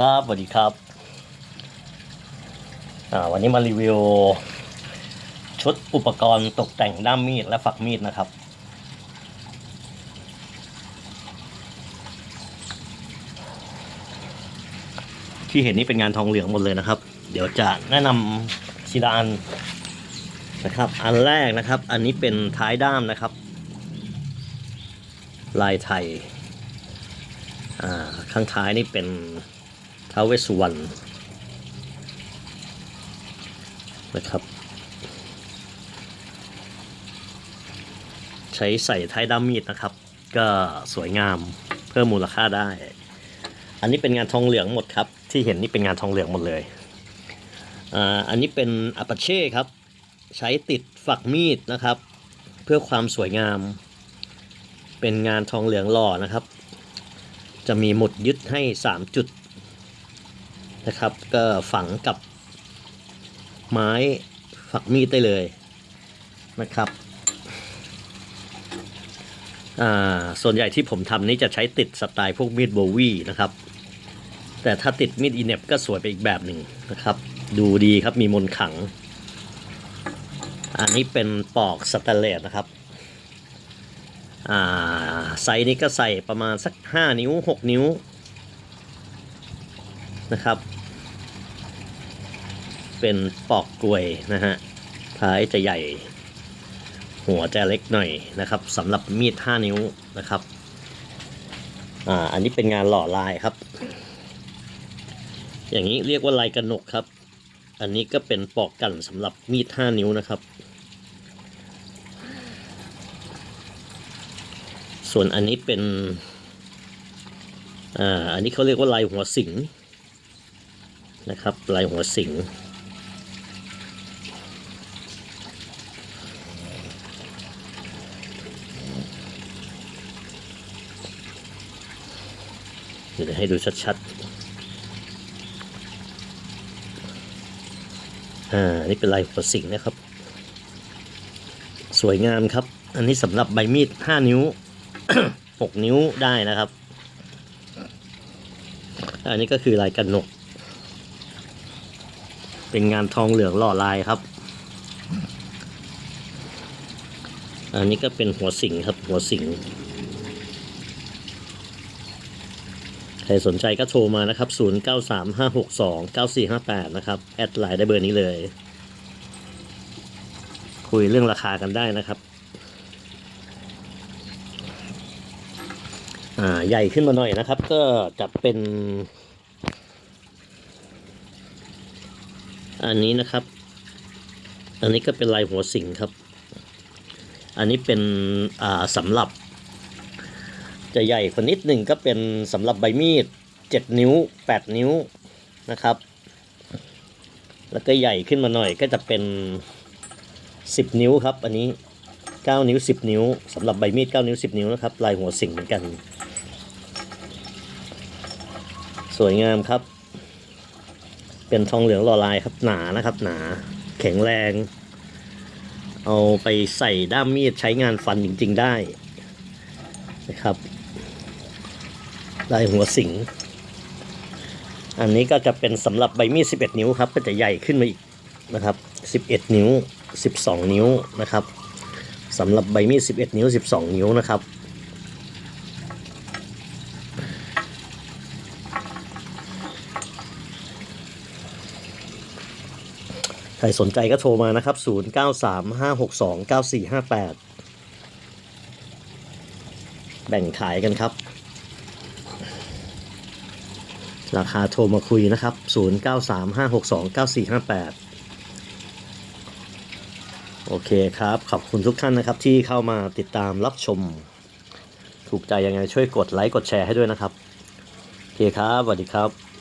ครับสวัสดีครับวันนี้มารีวิว ชุดอุปกรณ์ตกแต่งด้ามมีดและฝักมีดนะครับ ที่เห็นนี่เป็นงานทองเหลืองหมดเลยนะครับ เดี๋ยวจะแนะนำทีละอันนะครับ อันแรกนะครับ อันนี้เป็นท้ายด้ามนะครับ ลายไทยข้างท้ายนี่เป็น ท้าวเวสสุวรรณนะครับ ใช้ใส่ท้ายด้ามมีดนะครับ ก็สวยงามเพิ่มมูลค่าได้ อันนี้เป็นงานทองเหลืองหมดครับ ที่เห็นนี่เป็นงานทองเหลืองหมดเลยอ่าอันนี้เป็นอัปเช่ครับ ใช้ติดฝักมีดนะครับ เพื่อความสวยงาม เป็นงานทองเหลืองหล่อนะครับ จะมีหมุดยึดให้ 3 จุด นะครับ ก็ฝังกับไม้ฝักมีดได้เลยนะครับอ่าส่วนใหญ่ที่ผมทำนี่จะใช้ติดสไตล์พวกมีดโบวี่นะครับ แต่ถ้าติดมีดอีเน็บก็สวยไปอีกแบบหนึ่งนะครับ ดูดีครับมีมนขัง อันนี้เป็นปอกสแตนเลสนะครับอ่าไซส์นี้ก็ใส่ประมาณสัก 5 นิ้ว 6 นิ้ว นะครับ เป็นปอกกลวยนะฮะท้ายจะใหญ่ หัวจะเล็กหน่อยนะครับสำหรับมีด 5 นิ้วนะครับอ่าอันนี้เป็นงานหล่อลายครับ อย่างนี้เรียกว่าลายกระหนกครับ อันนี้ก็เป็นปอกกันสำหรับมีด 5 นิ้วนะครับ ส่วนอันนี้เป็นอ่าอันนี้เขาเรียกว่าลายหัวสิง นะครับลายหัวสิงเดี๋ยวให้ดูชัดๆ อ่านนี้เป็นลายหัวสิงนะครับ สวยงามครับ อันนี้สำหรับใบมีด 5 นิ้วหกนิ้วได้นะครับ อันนี้ก็คือลายกันหนก เป็นงานทองเหลืองหล่อลายครับ อันนี้ก็เป็นหัวสิงครับ หัวสิงใครสนใจก็โทรมานะครับ 0935629458 นะครับ แอดไลน์ได้เบอร์นี้เลย คุยเรื่องราคากันได้นะครับ อ่า ใหญ่ขึ้นมาหน่อยนะครับ ก็จะเป็น อันนี้นะครับ อันนี้ก็เป็นลายหัวสิงครับ อันนี้เป็นอ่าสำหรับ จะใหญ่กว่านิดหนึ่งก็เป็นสำหรับใบมีด 7 นิ้ว 8 นิ้วนะครับ แล้วก็ใหญ่ขึ้นมาหน่อยก็จะเป็น 10 นิ้วครับ อันนี้ 9 นิ้ว 10 นิ้วสำหรับใบมีด 9 นิ้ว 10 นิ้วนะครับ ลายหัวสิงเหมือนกัน สวยงามครับ เป็นทองเหลืองหล่อลายครับหนานะครับ หนาแข็งแรง เอาไปใส่ด้ามมีดใช้งานฟันจริง ๆได้นะครับลายหัวสิง อันนี้ก็จะเป็นสำหรับใบมีด 11 นิ้วครับ ก็จะใหญ่ขึ้นมาอีกนะครับ 11 นิ้ว 12 นิ้วนะครับสำหรับใบมีด 11 นิ้ว 12 นิ้วนะครับ ครสนใจก็โทรมานะครับ 0935629458 แบ่งขายกันครับ ราคาโทรมาคุยนะครับ 0935629458 โอเคครับ ขอบคุณทุกท่านนะครับที่เข้ามาติดตามรับชม ถูกใจยังไงช่วยกดไลค์กดแชร์ให้ด้วยนะครับ โอเคครับสวัสดีครับ